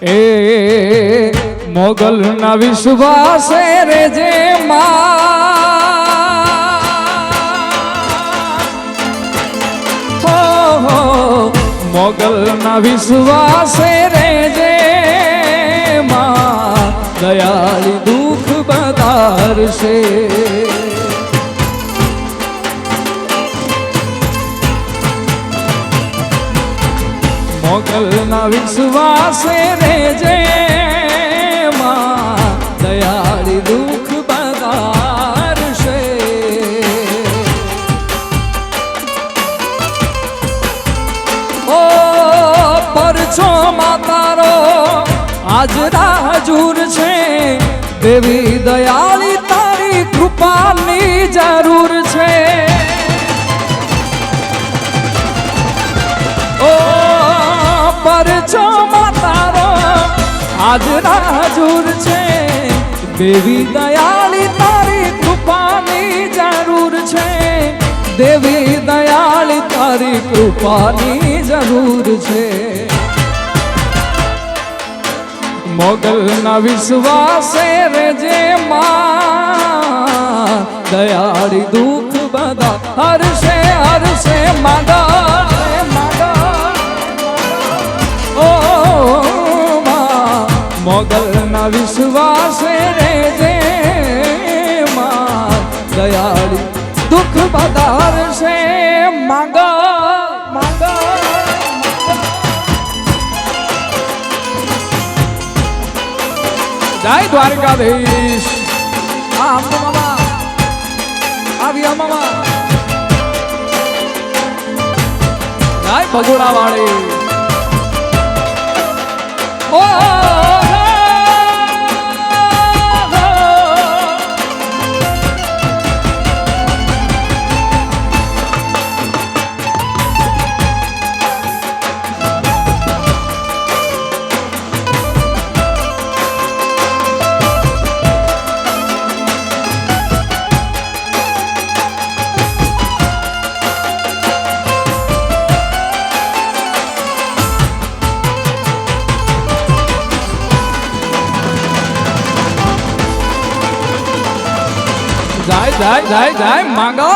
એ મોગલ ના વિશ્વાસે રે જે મોગલ ના વિશ્વાસે રે જે દયાળી દુઃખ બતારશે મોગલ વિશ્વાસ રે જે માં. દયાળી દુઃખ બગારશે ઓ પરછો માતારો, આજ રાજુર છે. દેવી દયાળી તારી કૃપાની જરૂર છે. આજ રાજુર છે. દેવી દયાળી તારી કૃપાની જરૂર છે. દેવી દયાળી તારી કૃપાની જરૂર છે. મોગલ ના વિશ્વાસે રેજે માં, દયાળી દુઃખ બધા હરશે હરશે માગા. મોગલ ના વિશ્વાસ રે જે દયાળી દુઃખ હરશે માગા માગા. જય દ્વારકાધીશ. આમ મામા. આવી આ મામા. જય ભગોડા વાળી ઓ જાય જાય જાય, માંગો.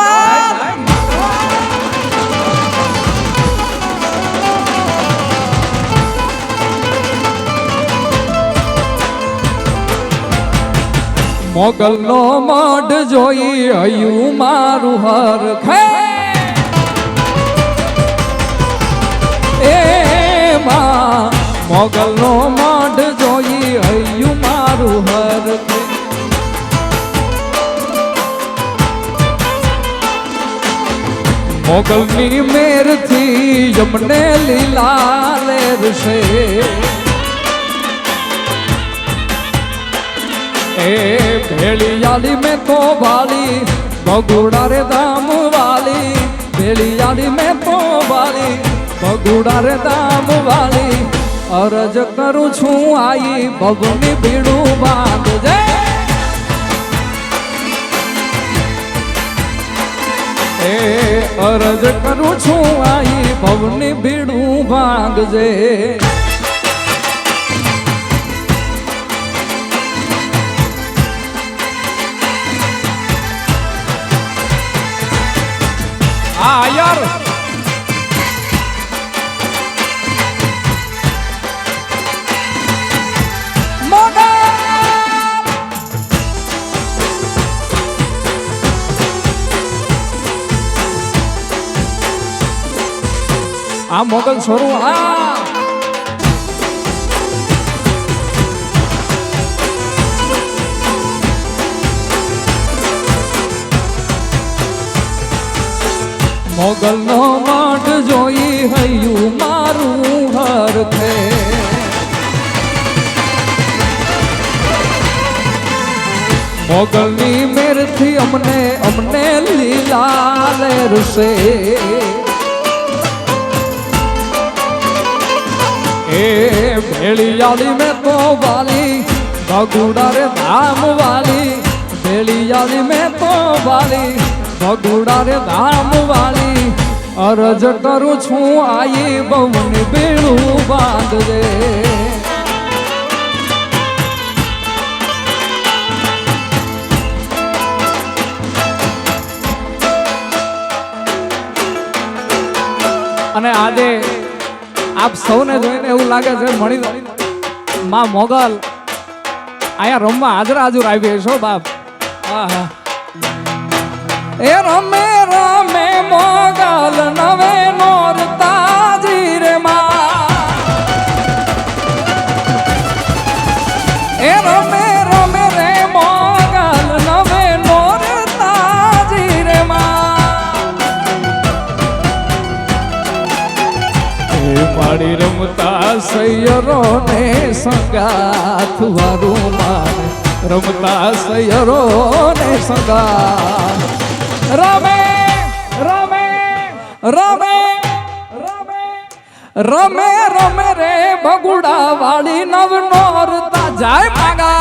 મોગલ નો મઢ જોઈ અયું મારું હર ખે. એ મોગલ નો મઢ મોગલની મેરથી યમને લીલા લેરશે એ ભેળિયાલી મેં તો વાલી બગુડા રે દામ વાલી ભેળિયાલી મેં તો વાલી બગુડા રે દામ વાલી. અરજ કરું છું આઈ ભગની ભીડું બાંધજે. એ અરજ કરું છું આઈ ભવની ભીડું ભાંગજે. આ મોગલ છોરું આ મોગલ નો મઢ જોઈ હૈયું મારું હરખે મોગલની મેરથી અમને અમને લીલા લેરશે એ ભેળિયાળી મેં તો વાલી ભગુડા રે ધામ વાલી, ભેળિયાળી મેં તો વાલી ભગુડા રે ધામ વાલી. અરજ કરું છું આઈ બહુને બાંધ બાંધજે અને આજે આપ સૌને જોઈને એવું લાગે છે મણી માં મોગલ, અહીંયા રમવા હાજર હાજર આવી છો બાપ આહા. એ રમે રમે પાડી રમતા સૈયરો ને સંગાથ વારું માન રમતા સૈયરો ને સંગાથ. રમે રમે રમે રમે રમે રે બગુડા વાળી નવ નોરતા જાય માગા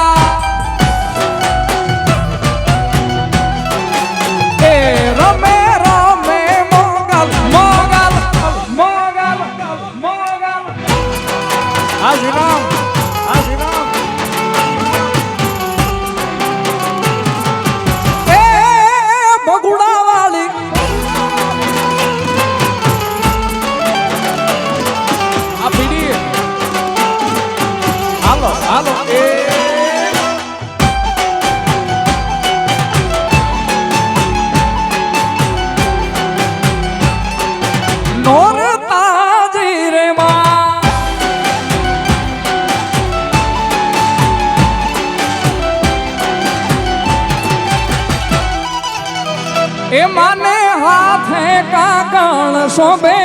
શોભે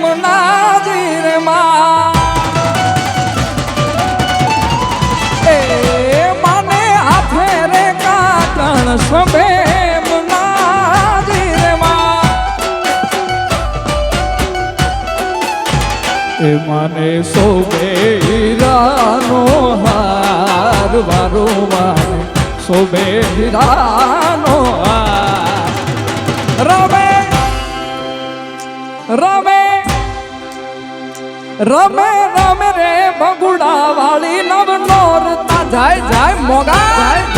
મુનાજી રે માં. એ માને હાથે રે કાકણ શોભે એ માને શોભે હીરાનો હાર વારો માને. શોભે હીરાનો રમે રમે રે બગુડા વાળી નવ નોરતા જાય જાય મોગા. જાય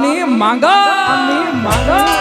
ની માંગા. ની માંગા.